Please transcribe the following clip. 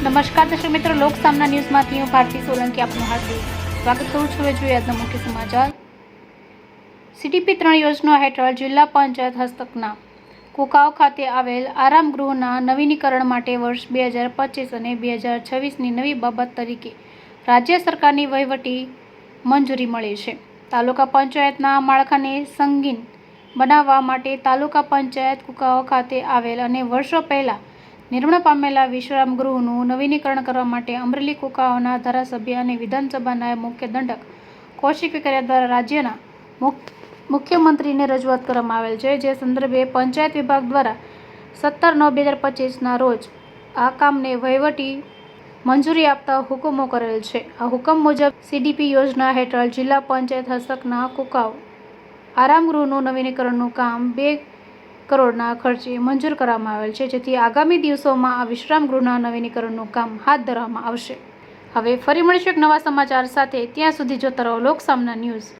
નમસ્કાર દર્શક મિત્રો, લોક સામના ન્યૂઝમાંથી હું ભારતી સોલંકી આપનું હાર્દિક સ્વાગત કરું છું. હવે જોઈએ આજના મુખ્ય સમાચાર. સીટીપી ત્રણ યોજના હેઠળ જિલ્લા પંચાયત હસ્તકના કુકાવ ખાતે આવેલ આરામ ગૃહના નવીનીકરણ માટે વર્ષ બે હજાર પચીસ અને બે હજાર છવ્વીસની નવી બાબત તરીકે રાજ્ય સરકારની વહીવટી મંજૂરી મળી છે. તાલુકા પંચાયતના માળખાને સંગીન બનાવવા માટે તાલુકા પંચાયત કુકાઓ ખાતે આવેલ અને વર્ષો પહેલાં નિર્માણ પામેલા વિશ્રામ ગૃહનું નવીનીકરણ કરવા માટે અમરેલી કુકાઓના ધારાસભ્ય અને વિધાનસભા નાયબ મુખ્ય દંડક કૌશિક વેકરિયા દ્વારા રાજ્યના મુખ- મુખ્યમંત્રીને રજૂઆત કરવામાં આવેલ છે. જે સંદર્ભે પંચાયત વિભાગ દ્વારા સત્તર નવ બે હજાર પચીસના રોજ આ કામને વહીવટી મંજૂરી આપતા હુકમો કરેલ છે. આ હુકમ મુજબ સીડીપી યોજના હેઠળ જિલ્લા પંચાયત હસ્તકના કુકાઓ આરામ ગૃહનું નવીનીકરણનું કામ બે કરોડના ખર્ચે મંજૂર કરવામાં આવેલ છે, જેથી આગામી દિવસોમાં આ વિશ્રામ ગૃહના નવીનીકરણનું કામ હાથ ધરવામાં આવશે. હવે ફરી મળીશું એક નવા સમાચાર સાથે. ત્યાં સુધી જોતા રહો લોક સામના ન્યૂઝ.